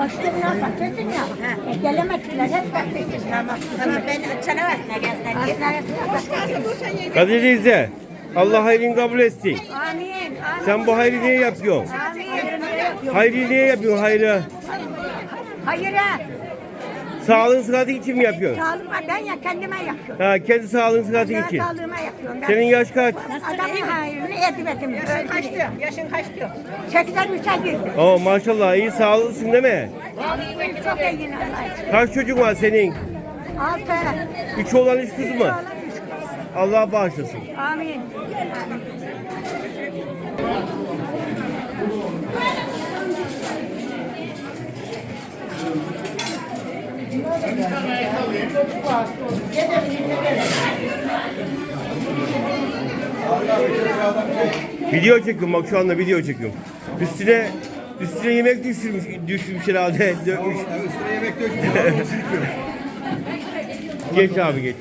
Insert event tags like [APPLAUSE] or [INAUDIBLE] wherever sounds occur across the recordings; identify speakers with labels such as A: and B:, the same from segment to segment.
A: Açtığımdan bakırdın ya. E, gelemediler hep bekledik. Tamam.
B: Tamam ben çanavasına gelsin diye.
C: Kadir teyze. Allah hayrını kabul etsin.
A: Amin. Amin.
C: Sen bu hayrı niye yapıyorsun?
A: Amin.
C: Hayrı niye yapıyorsun hayrı?
A: Hayır ha.
C: Sağlığın sıhhati için mi yapıyorsun?
A: Sağlığıma ben ya kendime yapıyorum.
C: Ha, kendi sağlığın sıhhati
A: Ben
C: için.
A: sağlığıma yapıyorum. Ben
C: Senin yaş kaç?
A: adamın hayrını edmedim.
B: Yaşın kaç diyor? Yaşın kaç diyor?
A: 83'e girdim.
C: Oo maşallah iyi sağlıklısın değil mi?
A: Çok iyiyim Allah için.
C: Kaç çocuk var senin?
A: Altı.
C: Üç oğlan üç kız mı?
A: Oğlan üç kız.
C: Allah bağışlasın.
A: Amin.
C: Video çekiyorum bak şu anda video çekiyorum. Üstüne üstüne yemek düşürmüş, düşmüş herhalde. Dökmüş.
D: Üstüne yemek dökmüyor. [LAUGHS]
C: Geç abi geç.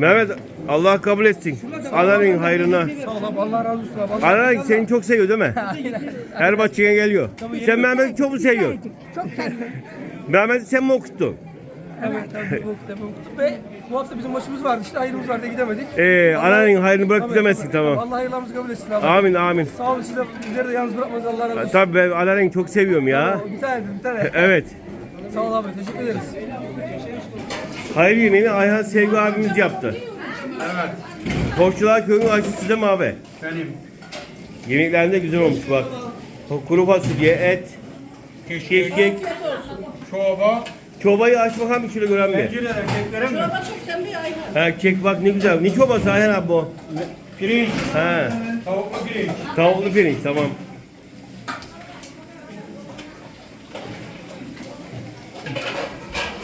C: Mehmet Allah kabul etsin. Ananın hayrına.
D: Allah razı olsun
C: Anan seni çok seviyor değil mi? [LAUGHS] Her bahçeye geliyor. Sen Mehmet'i çok mu seviyorsun?
A: Çok seviyorum.
C: Mehmet'i sen mi okuttun?
D: Evet okuduk ve bu hafta bizim maçımız vardı işte ayrımız vardı gidemedik.
C: Ee, ananın hayrını bırak
D: Tabii,
C: gidemezsin
D: tabii.
C: tamam.
D: Allah hayırlarımızı kabul etsin abi.
C: Amin amin.
D: Sağ olun size bizleri de yalnız bırakmanız Allah razı olsun.
C: Tabii ben ananı çok seviyorum ya.
D: Bir tane bir tane.
C: Evet.
D: Sağ ol abi teşekkür ederiz.
C: Hayır yemeğini Ayhan Sevgi abimiz yaptı. Evet. Koççular köyünün aşçısı değil mi abi?
E: Benim
C: Yemeklerinde güzel olmuş bak. Kuru fasulye, et, keşkek.
E: çorba,
C: Çobayı aç bakalım bir kilo gören mi?
E: tencereler, keklerim mi?
C: Ha kek bak ne güzel. Ne çobası Ayhan abi bu?
E: Pirinç,
C: Ha.
E: tavuklu pirinç.
C: Tavuklu pirinç tamam.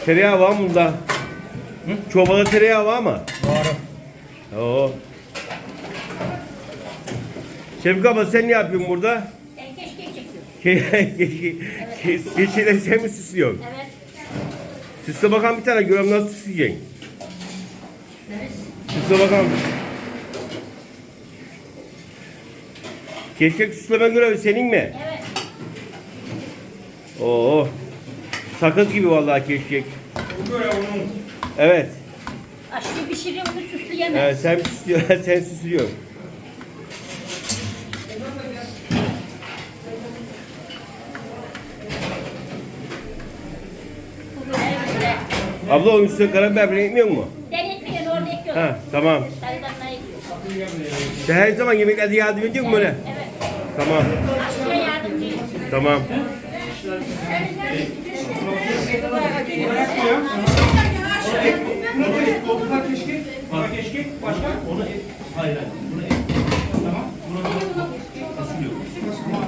C: Tereyağı var mı bunda? Çobada tereyağı var mı?
E: Var.
C: Oo. Şefik abla sen ne yapıyorsun burada?
B: Ben keşke çekiyorum. [LAUGHS]
C: Keşke Keçileri sen mi süslüyorsun?
B: Evet.
C: Süsle bakalım bir tane görem nasıl süsleyeceksin. Süsle bakalım. Keşkek süsleme görevi senin mi?
B: Evet.
C: Oo. Sakız gibi vallahi keşkek.
E: Bu böyle onun
C: Evet.
B: Aşıyı pişiriyor onu süsleyemez.
C: Evet sen süslüyorsun. [LAUGHS] sen süslüyorsun.
B: Evet.
C: Abla onun üstüne karabiber bile ekmiyor mu?
B: Denetmeyen orada ekiyorlar.
C: Ha tamam.
B: Sarıdanlar ekiyor.
C: Sen her zaman yemeklerde yardım ediyor musun böyle?
B: Evet.
C: Tamam.
B: Aşçıya yardımcıyım.
C: Tamam.
E: Tavuklar keşkek, bana keşkek, başka? Onu hayır hayır. Bunu et. Tamam. Bunu fasulye.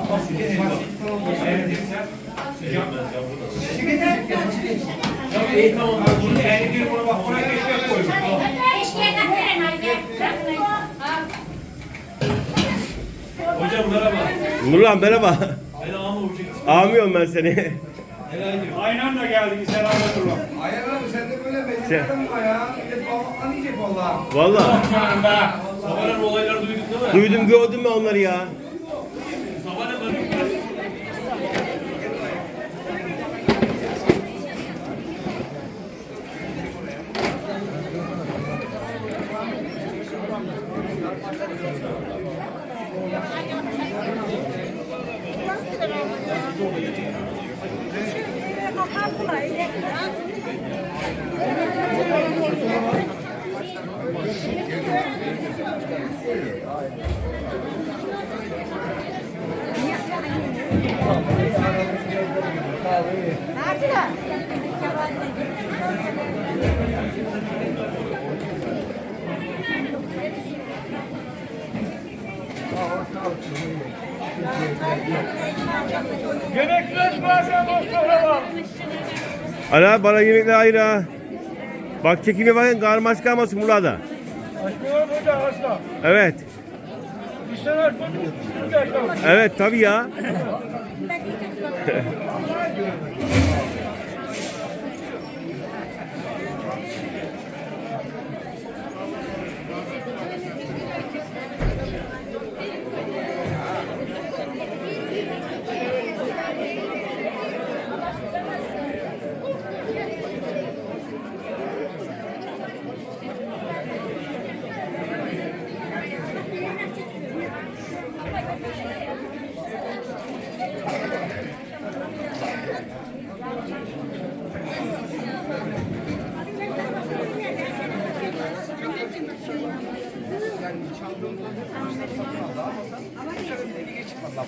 E: Fasulye helva. Evet. Sıcak. İyi tamam. Bunu yani bir buna bak. Buna keşkek koydum. Tamam.
B: Keşke katların halde.
E: Hocam merhaba.
C: Nurlan merhaba.
E: Hayır ama uçak.
C: Ağmıyorum ben seni.
E: Aynı anda geldik. Selamünaleyküm.
D: Hayır abi sen de böyle beceriklerin var ya. Millet bağlılıkla yiyecek valla.
C: Valla.
E: Aman be. Sabahın olayları duydun değil mi?
C: Duydum gördüm ben onları ya.
E: Sabahın
A: Makarna,
E: Yemekler Gerekli!
C: Ala bana yemekleri ayır ha. Bak çekimi bakın karmaş kalmasın burada. Evet. Evet tabii ya. [LAUGHS]